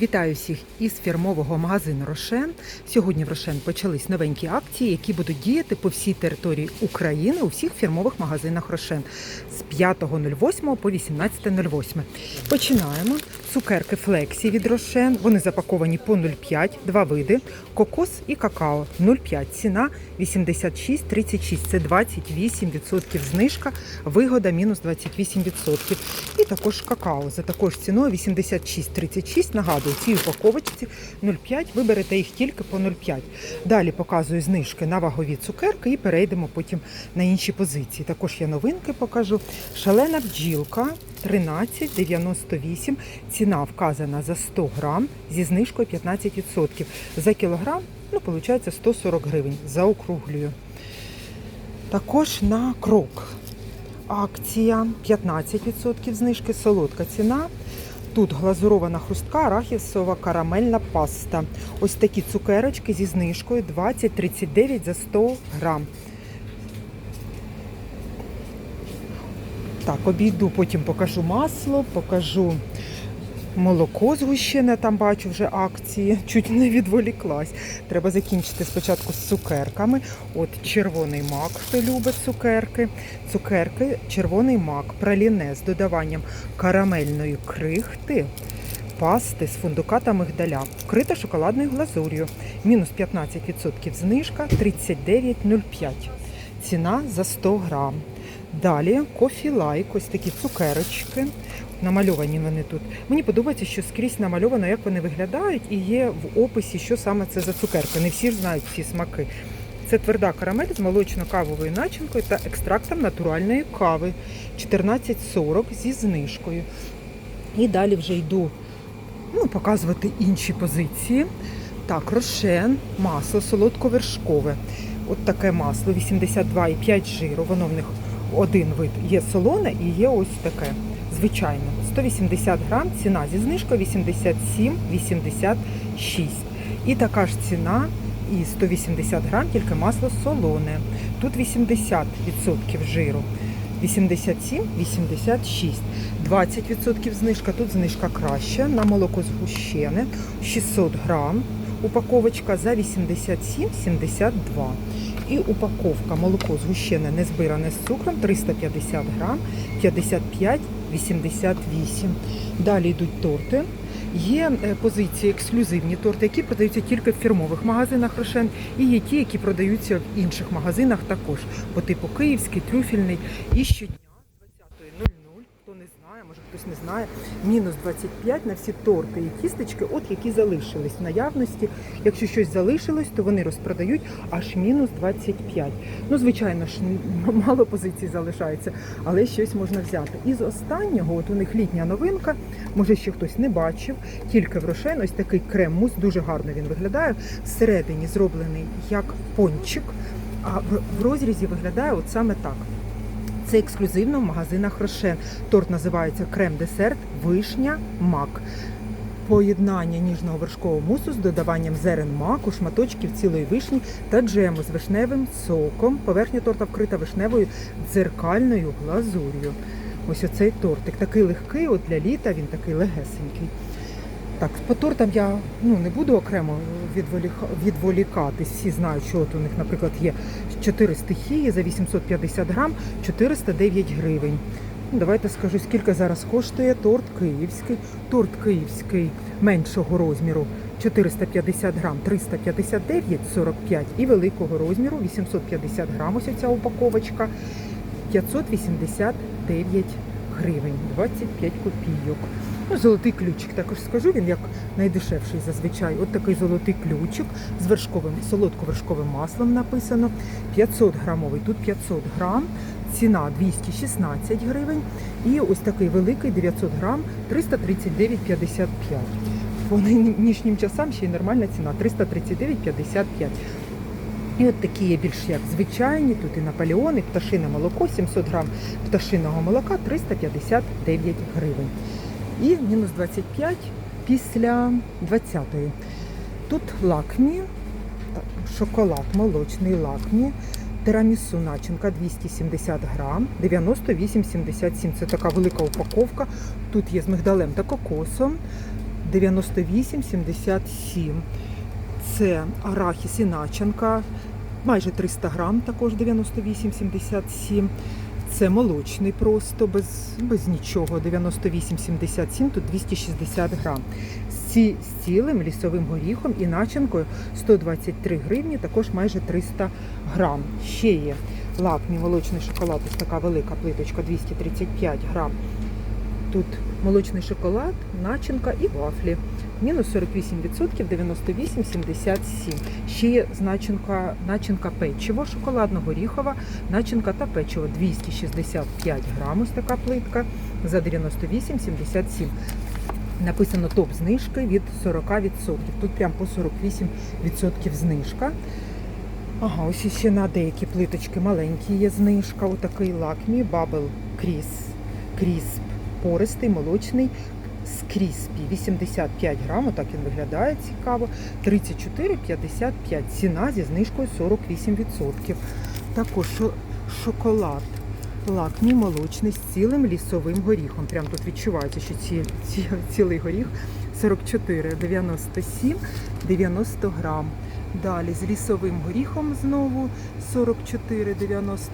Вітаю всіх із фірмового магазину Рошен. Сьогодні в Рошен почались новенькі акції, які будуть діяти по всій території України у всіх фірмових магазинах Рошен з 5.08 по 18.08. Починаємо. Цукерки Флексі від Рошен. Вони запаковані по 0,5, два види: кокос і какао 0,5. Ціна 86,36. Це 28% знижка, вигода мінус 28%. І також какао за також ціною 86,36. Нагадую, ці упаковочці 0,5. Ви берете їх тільки по 0,5. Далі показую знижки на вагові цукерки і перейдемо потім на інші позиції. Також я новинки покажу. Шалена бджілка 13,98. Ціна вказана за 100 грам зі знижкою 15%. За кілограм, ну, виходить 140 гривень. Заокруглюю. Також на крок. Акція 15% знижки, солодка ціна. Тут глазурована хрустка, арахісова карамельна паста. Ось такі цукерочки зі знижкою 20,39 за 100 грам. Так, обійду, потім покажу масло, покажу молоко згущене, там бачу вже акції. Чуть не відволіклась. Треба закінчити спочатку з цукерками. От червоний мак, хто любить цукерки. Цукерки, червоний мак, праліне з додаванням карамельної крихти. Пасти з фундука та мигдаля, вкрита шоколадною глазур'ю. Мінус 15% знижка 39,05. Ціна за 100 грам. Далі кофі лайк, ось такі цукерочки. Намальовані вони тут. Мені подобається, що скрізь намальовано, як вони виглядають, і є в описі, що саме це за цукерки. Не всі знають ці смаки. Це тверда карамель з молочно-кавовою начинкою та екстрактом натуральної кави 14,40 зі знижкою. І далі вже йду ну, показувати інші позиції. Так, рошен, масло солодковершкове. От таке масло 82,5 жиру. Воно в них один вид є солоне і є ось таке. Звичайно, 180 грам, ціна зі знижкою 87,86. І така ж ціна і 180 грам, тільки масло солоне. Тут 80% жиру. 87-86. 20% знижка, тут знижка краща. На молоко згущене 600 грам. Упаковочка за 87,72. І упаковка молоко згущене незбиране з цукром 350 грам 55,88. Далі йдуть торти. Є е, позиції ексклюзивні торти, які продаються тільки в фірмових магазинах Рошен, і є ті, які продаються в інших магазинах також, по типу київський, трюфельний. І щодня з 20.00, хто не знає, може хтось не знає, мінус 25 на всі торти і кісточки, от які залишились в наявності. Якщо щось залишилось, то вони розпродають аж мінус 25. Ну, звичайно ж, мало позицій залишається, але щось можна взяти. І з останнього, от у них літня новинка, може ще хтось не бачив, тільки в Рошен, ось такий крем-мус, дуже гарно він виглядає. Всередині зроблений як пончик, а в- розрізі виглядає от саме так. Це ексклюзивно в магазинах Рошен. Торт називається крем-десерт вишня мак. Поєднання ніжного вершкового мусу з додаванням зерен маку, шматочків цілої вишні та джему з вишневим соком. Поверхня торта вкрита вишневою дзеркальною глазур'ю. Ось оцей тортик. Такий легкий, от для літа він такий легесенький. Так, по тортам я ну, не буду окремо відволікатись. Всі знають, що от у них, наприклад, є 4 стихії за 850 грам 409 гривень. Ну, Давайте скажу, скільки зараз коштує торт київський. Торт київський меншого розміру 450 грам 359,45 і великого розміру 850 грам. Ось ця упаковочка 589 гривень, 25 копійок. Ну, золотий ключик також скажу, він як найдешевший зазвичай. От такий золотий ключик з вершковим, солодко-вершковим маслом написано. 500 грамовий, тут 500 грам, ціна 216 гривень. І ось такий великий 900 грам 339,55. По нинішнім часам ще й нормальна ціна 339,55. І от такі є більш як звичайні, тут і Наполеон, і пташине молоко, 700 грам пташиного молока 359 гривень. І мінус 25 після 20-ї. Тут лакмі, шоколад молочний лакмі, тирамісу начинка 270 грам, 98,77. Це така велика упаковка. Тут є з мигдалем та кокосом. 98,77. Це арахіс і начинка, майже 300 грам, також 98,77. Це молочний просто, без, без нічого, 98,77, тут 260 грам. Ці- з цілим лісовим горіхом і начинкою 123 гривні, також майже 300 грам. Ще є лакмі молочний шоколад, ось така велика плиточка, 235 грам. Тут молочний шоколад, начинка і вафлі. Мінус 48%, 98,77. Ще є начинка, начинка печиво, шоколадно-горіхова, начинка та печиво 265 грам, ось така плитка за 98,77. Написано топ знижки від 40%. Тут прям по 48% знижка. Ага, ось ще на деякі плиточки маленькі є знижка. Отакий лакмі, бабл кріс, крісп, пористий, молочний з кріспі. 85 грам, отак він виглядає цікаво. 34,55. Ціна зі знижкою 48%. Також шоколад. Лакмі молочний з цілим лісовим горіхом. Прям тут відчувається, що ці, ці, цілий горіх 44,97, 90 грам. Далі з лісовим горіхом знову 44,97.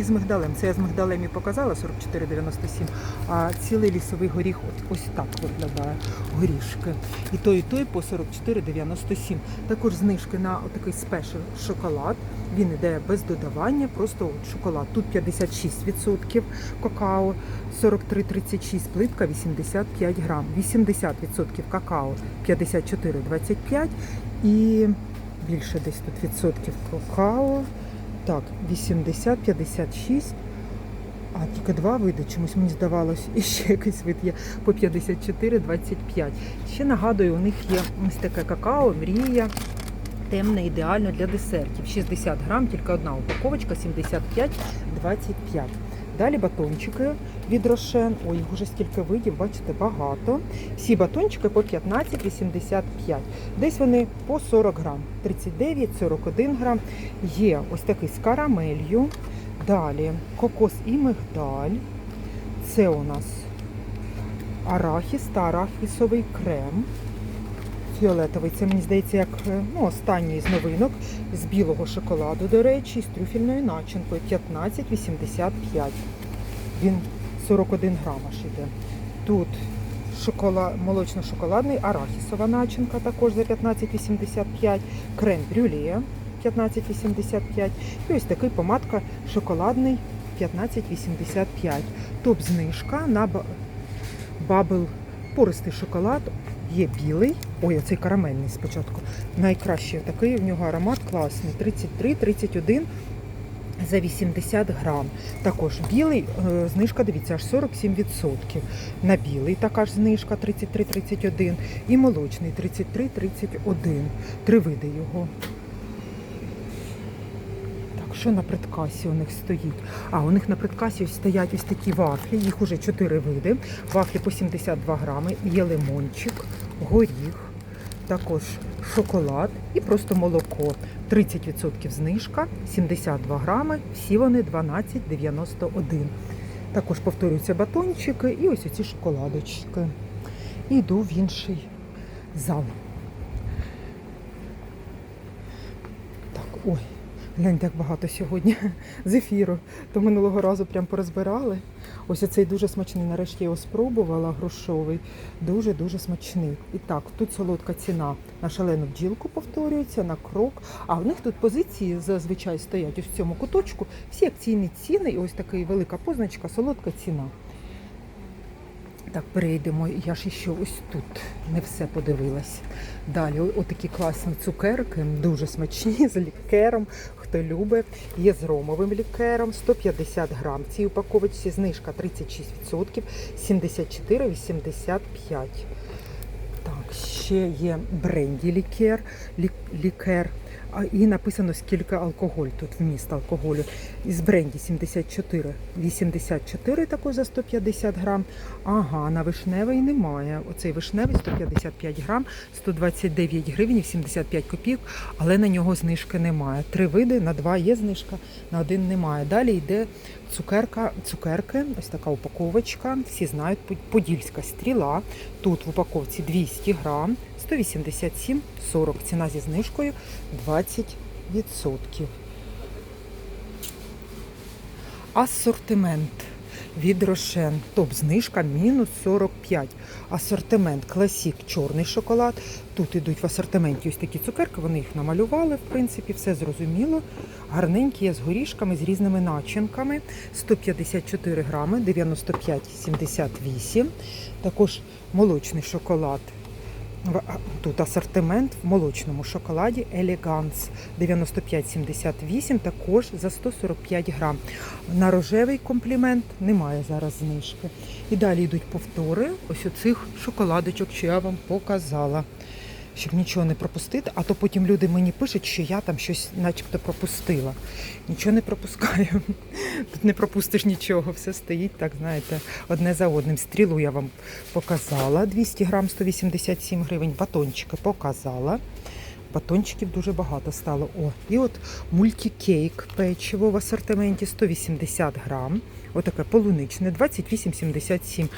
І з мигдалем. Це я з мигдалем і показала 44,97. А цілий лісовий горіх от ось так виглядає горішки. І той, і той по 44,97. Також знижки на отакий спешл шоколад. Він іде без додавання, просто от шоколад. Тут 56% какао, 43,36 плитка, 85 грам. 80% какао 54,25 і більше десь тут відсотків какао. Так, 80, 56. А тільки два види, чомусь мені здавалось, і ще якийсь вид є по 54,25. Ще нагадую, у них є ось таке какао, мрія. Темне, ідеально для десертів. 60 грам, тільки одна упаковочка, 75,25. Далі батончики від Рошен. Ой, їх уже стільки видів, бачите, багато. Всі батончики по 15,85. Десь вони по 40 грам. 39-41 грам. Є ось такий з карамелью. Далі кокос і мигдаль. Це у нас арахіс та арахісовий крем. Фіолетовий. Це мені здається, як е, ну, останній з новинок з білого шоколаду, до речі, з трюфельною начинкою 15,85. Він 41 грам аж іде. Тут шоколад, молочно-шоколадний, арахісова начинка також за 15,85, крем брюле 15,85 і ось такий помадка шоколадний 15,85. Топ знижка на ба- бабл пористий шоколад. Є білий, ой, оцей карамельний спочатку. Найкращий такий в нього аромат класний. 33-31 за 80 грам. Також білий, е, знижка, дивіться, аж 47%. На білий така ж знижка 33-31 і молочний 33-31. Три види його. Що на предкасі у них стоїть? А, у них на предкасі стоять ось такі вафлі, їх уже чотири види. Вафлі по 72 грами, є лимончик, горіх, також шоколад і просто молоко. 30% знижка, 72 грами, всі вони 12,91. Також повторюються батончики і ось оці шоколадочки. І йду в інший зал. Так, ой. Гляньте, як багато сьогодні зефіру. То минулого разу прям порозбирали. Ось оцей дуже смачний. Нарешті я його спробувала, грушовий. Дуже-дуже смачний. І так, тут солодка ціна на шалену бджілку повторюється, на крок. А в них тут позиції зазвичай стоять ось в цьому куточку. Всі акційні ціни і ось така велика позначка, солодка ціна. Так, перейдемо. Я ж ще ось тут не все подивилась. Далі, отакі класні цукерки, дуже смачні з лікером. Хто любить, є з ромовим лікером 150 грам. Цій упаковочці знижка 36%, 74,85. Так, ще є бренді лікер, лі- лікер і написано, скільки алкоголь тут вміст алкоголю. Із бренді 74, 84 також за 150 грам. Ага, на вишневий немає. Оцей вишневий 155 грам, 129 гривень 75 копійок, але на нього знижки немає. Три види, на два є знижка, на один немає. Далі йде цукерка, цукерки, ось така упаковочка. Всі знають, подільська стріла. Тут в упаковці 200 грам, 187,40. Ціна зі знижкою 20%. Асортимент від Рошен. Топ знижка мінус 45. Асортимент класік чорний шоколад. Тут ідуть в асортименті ось такі цукерки, вони їх намалювали, в принципі, все зрозуміло. Гарненькі є з горішками, з різними начинками. 154 грами, 95,78. Також молочний шоколад. Тут асортимент в молочному шоколаді Елеганс 95,78, також за 145 грам. На рожевий комплімент немає зараз знижки. І далі йдуть повтори ось оцих шоколадочок, що я вам показала. Щоб нічого не пропустити, а то потім люди мені пишуть, що я там щось начебто пропустила. Нічого не пропускаю. Тут не пропустиш нічого, все стоїть так, знаєте, одне за одним. Стрілу я вам показала 200 грам 187 гривень. Батончики показала. Батончиків дуже багато стало. О, і от мультикейк печиво в асортименті 180 грам. Отаке полуничне 28,77.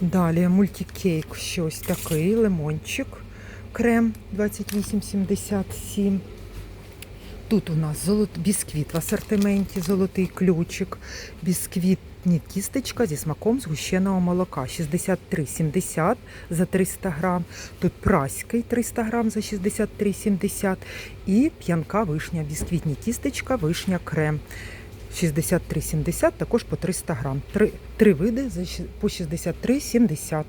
Далі мультикейк, щось такий, лимончик, крем 28,77. Тут у нас золот... бісквіт в асортименті, золотий ключик, бісквітні тістечка зі смаком згущеного молока 63,70 за 300 грам. Тут праський 300 грам за 63,70 і п'янка вишня, бісквітні тістечка, вишня крем. 63,70 також по 300 грам. Три, три види по 63,70.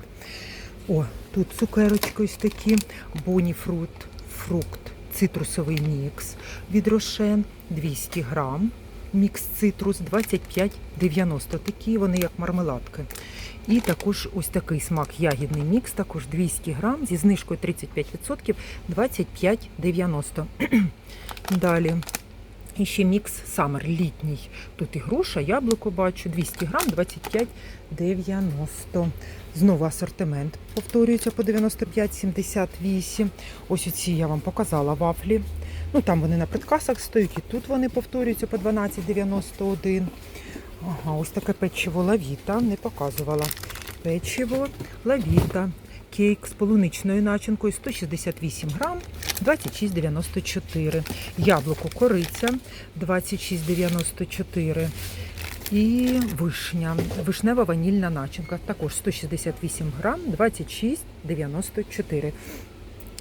О, тут цукерочки ось такі, боніфрут, фрукт, цитрусовий мікс від Рошен 200 грам. Мікс цитрус 25,90. Такі вони як мармеладки. І також ось такий смак ягідний мікс, також 200 грам зі знижкою 35%, 25,90. Далі. І ще мікс Summer літній. Тут і груша, яблуко бачу, 200 грам, 25,90. Знову асортимент повторюється по 95,78. Ось оці я вам показала вафлі. Ну там вони на предкасах стоять, і тут вони повторюються по 12,91. Ага, ось таке печиво лавіта, не показувала. Печиво лавіта. Кейк з полуничною начинкою 168 грам, 26,94. Яблуко кориця 26,94. І вишня. Вишнева ванільна начинка. Також 168 грам, 26,94.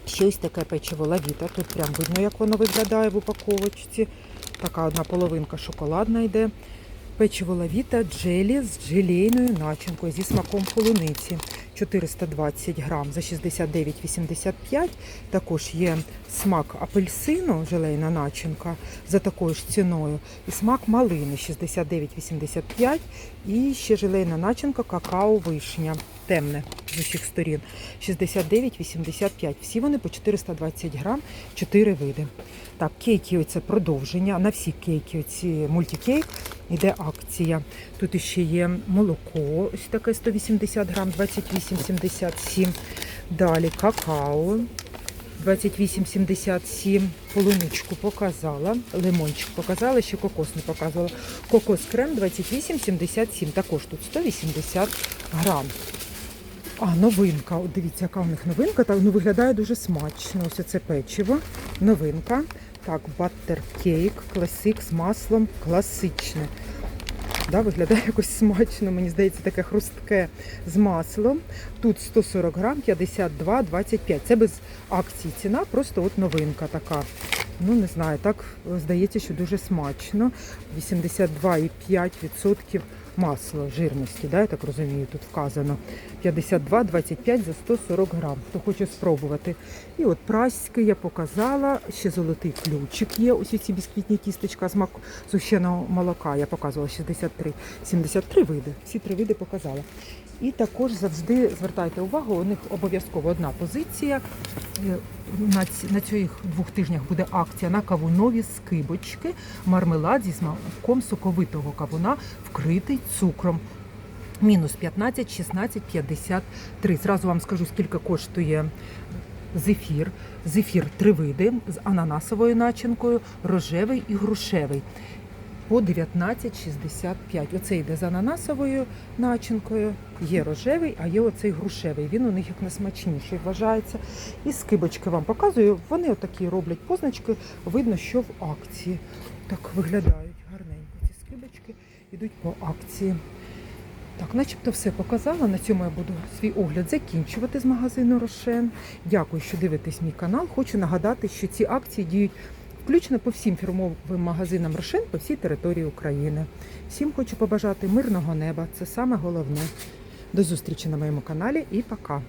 Ще ось таке печиво лавіта. Тут прям видно, як воно виглядає в упаковочці. Така одна половинка шоколадна йде. Печиво лавіта джелі з желейною начинкою зі смаком полуниці. 420 грам за 69,85. Також є смак апельсину, желейна начинка за такою ж ціною. І смак малини 69,85. І ще желейна начинка какао вишня. Темне з усіх сторін. 69,85. Всі вони по 420 грам, 4 види. Так, кейки оце продовження. На всі кейки, оці мультикейк, іде акція. Тут ще є молоко, ось таке 180 грам, 28,77. Далі какао. 28,77. Полуничку показала, лимончик показала, ще кокос не показувала. Кокос крем 28,77. Також тут 180 грам. А, новинка. От дивіться, яка у них новинка. Так, ну, виглядає дуже смачно. Ось це печиво. Новинка. Так, баттер кейк, класик з маслом, класичне. Да, виглядає якось смачно, мені здається, таке хрустке з маслом. Тут 140 грам, 52,25. Це без акції ціна, просто от новинка така. Ну, не знаю, так здається, що дуже смачно. 82,5% масла жирності, да, я так розумію, тут вказано. 52,25 за 140 грам. Хто хоче спробувати. І от праський я показала. Ще золотий ключик є. Ось ці бісквітні тістечка з сущеного молока. Я показувала 63. 73 види. Всі три види показала. І також завжди звертайте увагу, у них обов'язково одна позиція Е, На, ці, на цих двох тижнях буде акція на кавунові скибочки, мармелад зі смаком соковитого кавуна, вкритий цукром. Мінус 15, 16, 53. Зразу вам скажу, скільки коштує зефір. Зефір три види з ананасовою начинкою, рожевий і грушевий. По 19,65. Оце йде з ананасовою начинкою. Є рожевий, а є оцей грушевий. Він у них як найсмачніший вважається. І скибочки вам показую. Вони отакі роблять позначки. Видно, що в акції. Так виглядають гарненько. Ці скибочки йдуть по акції. Так, начебто все показала. На цьому я буду свій огляд закінчувати з магазину Рошен. Дякую, що дивитесь мій канал. Хочу нагадати, що ці акції діють включно по всім фірмовим магазинам Рошен по всій території України. Всім хочу побажати мирного неба. Це саме головне. До зустрічі на моєму каналі і пока.